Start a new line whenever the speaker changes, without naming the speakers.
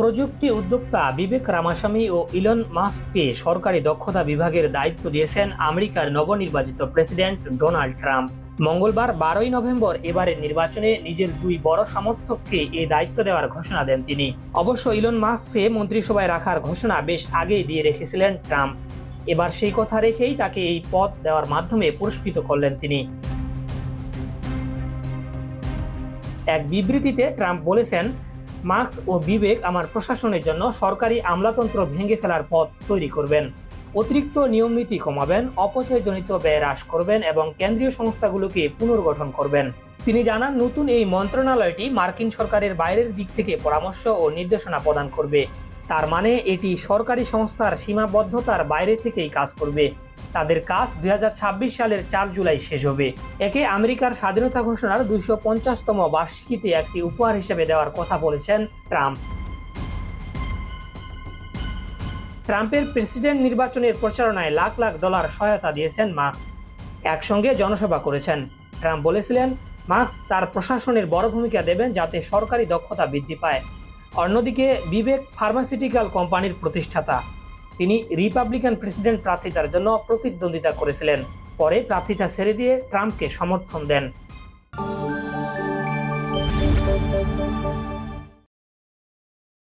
প্রযুক্তি উদ্যোক্তা বিবেক রামাস্বামী ও ইলন মাস্ককে সরকারি দক্ষতা বিভাগের দায়িত্ব দিয়েছেন আমেরিকার নবনির্বাচিত প্রেসিডেন্ট ডোনাল্ড ট্রাম্প। মঙ্গলবার বারোই নভেম্বর এবারের নির্বাচনে নিজের দুই বড় সমর্থককে এই দায়িত্ব দেওয়ার ঘোষণা দেন তিনি। অবশ্য ইলন মাস্ককে মন্ত্রিসভায় রাখার ঘোষণা বেশ আগেই দিয়ে রেখেছিলেন ট্রাম্প। এবার সেই কথা রেখেই তাকে এই পদ দেওয়ার মাধ্যমে পুরস্কৃত করলেন তিনি। এক বিবৃতিতে ট্রাম্প বলেছেন মার্কস ও বিবেক আমার প্রশাসনের জন্য সরকারি আমলাতন্ত্র ভেঙে ফেলার পথ তৈরি করবেন। অতিরিক্ত নিয়মনীতি কমাবেন, অপচয়জনিত ব্যয় হ্রাস করবেন এবং কেন্দ্রীয় সংস্থাগুলোকে পুনর্গঠন করবেন। তিনি জানান, নতুন এই মন্ত্রণালয়টি মার্কিন সরকারের বাইরের দিক থেকে পরামর্শ ও নির্দেশনা প্রদান করবে। তার মানে এটি সরকারি সংস্থার সীমাবদ্ধতার বাইরে থেকেই কাজ করবে। তাদের কাজ দু হাজার ছাব্বিশ সালের চার জুলাই শেষ হবে। একে আমেরিকার স্বাধীনতা ঘোষণার দুইশো পঞ্চাশতম বার্ষিকীতে একটি উপহার হিসেবে দেওয়ার কথা বলেছেন ট্রাম্প। ট্রাম্পের প্রেসিডেন্ট নির্বাচনের প্রচারণায় লাখ লাখ ডলার সহায়তা দিয়েছেন মার্কস। একসঙ্গে জনসভা করেছেন। ট্রাম্প বলেছিলেন, মার্কস তার প্রশাসনের বড় ভূমিকা দেবেন যাতে সরকারি দক্ষতা বৃদ্ধি পায়। অন্যদিকে বিবেক ফার্মাসিউটিক্যাল কোম্পানির প্রতিষ্ঠাতা। তিনি রিপাবলিকান প্রেসিডেন্ট প্রার্থিতার জন্য প্রতিদ্বন্দ্বিতা করেছিলেন। পরে প্রার্থিতা ছেড়ে দিয়ে ট্রাম্পকে সমর্থন দেন।